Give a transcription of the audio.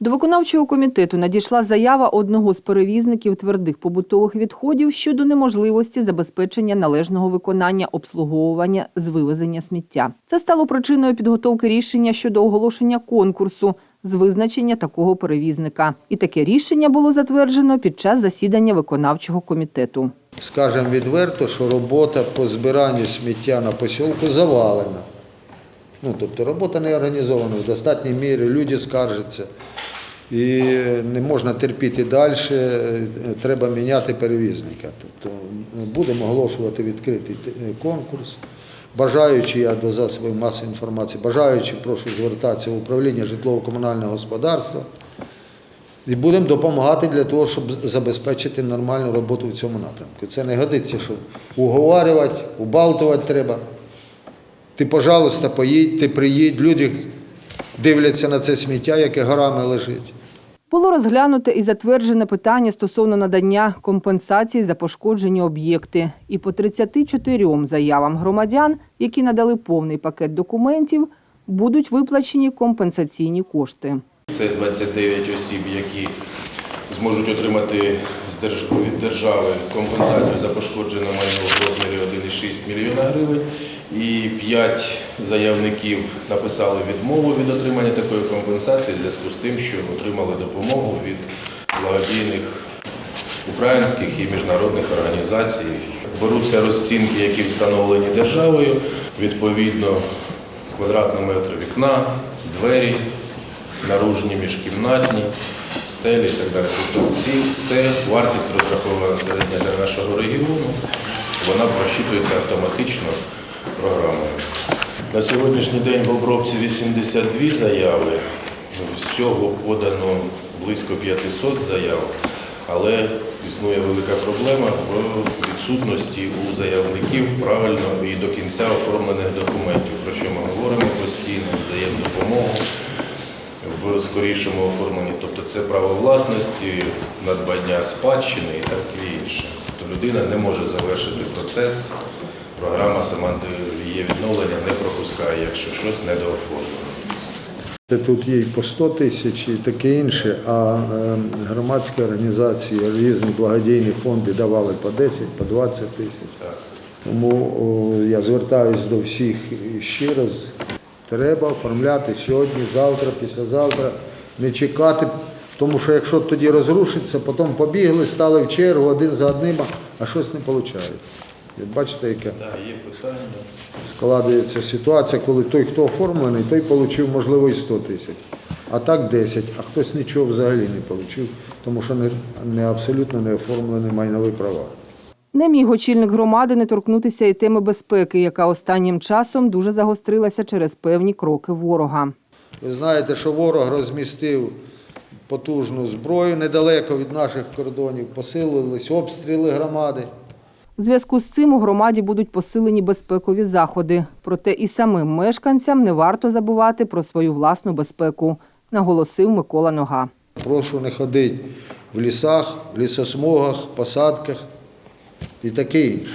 До виконавчого комітету надійшла заява одного з перевізників твердих побутових відходів щодо неможливості забезпечення належного виконання обслуговування з вивезення сміття. Це стало причиною підготовки рішення щодо оголошення конкурсу з визначення такого перевізника. І таке рішення було затверджено під час засідання виконавчого комітету. Скажемо відверто, що робота по збиранню сміття на посілку завалена. Ну, тобто робота не організована в достатній мірі, люди скаржаться. І не можна терпіти далі, треба міняти перевізника. Тобто будемо оголошувати відкритий конкурс. Бажаючи, я до засобів масової інформації, бажаючи, прошу звертатися в управління житлово-комунального господарства. І будемо допомагати для того, щоб забезпечити нормальну роботу в цьому напрямку. Це не годиться, що уговарювати, убалтувати треба. Ти, пожалуйста, поїдь, ти приїдь, люди дивляться на це сміття, яке горами лежить. Було розглянуте і затверджене питання стосовно надання компенсації за пошкоджені об'єкти. І по 34 заявам громадян, які надали повний пакет документів, будуть виплачені компенсаційні кошти. Це 29 осіб, які зможуть отримати від держави компенсацію за пошкоджене майно в розмірі 1,6 мільйона гривень. І 5 заявників написали відмову від отримання такої компенсації в зв'язку з тим, що отримали допомогу від благодійних українських і міжнародних організацій. Беруться розцінки, які встановлені державою, відповідно квадратного метру вікна, двері, наружні міжкімнатні, стелі і так далі. Тобто це вартість розрахована середня для нашого регіону, вона просчитується автоматично програмою. На сьогоднішній день в обробці 82 заяви, всього подано близько 500 заяв, але існує велика проблема в відсутності у заявників правильно і до кінця оформлених документів, про що ми говоримо постійно, даємо допомогу в скорішому оформленні. Тобто це право власності, надбання спадщини і так і інше. Тобто людина не може завершити процес, програма сама її відновлення не пропускає, якщо щось недооформлено. Тут є і по 100 тисяч і таке інше, а е, громадські організації, різні благодійні фонди давали по 10, по 20 тисяч. Тому я звертаюся до всіх ще раз. Треба оформляти сьогодні, завтра, післязавтра, не чекати, тому що якщо тоді розрушиться, потім побігли, стали в чергу один за одним, а щось не виходить. От бачите, яке є питання. складається ситуація, коли той, хто оформлений, той отримав, можливо, і 100 тисяч, а так 10, а хтось нічого взагалі не отримав, тому що не, не абсолютно не оформлені майнові права. Не міг очільник громади не торкнутися і теми безпеки, яка останнім часом дуже загострилася через певні кроки ворога. Ви знаєте, що ворог розмістив потужну зброю недалеко від наших кордонів, посилились обстріли громади. В зв'язку з цим у громаді будуть посилені безпекові заходи. Проте і самим мешканцям не варто забувати про свою власну безпеку, наголосив Микола Нога. Прошу не ходити в лісах, лісосмугах, посадках і таке інше.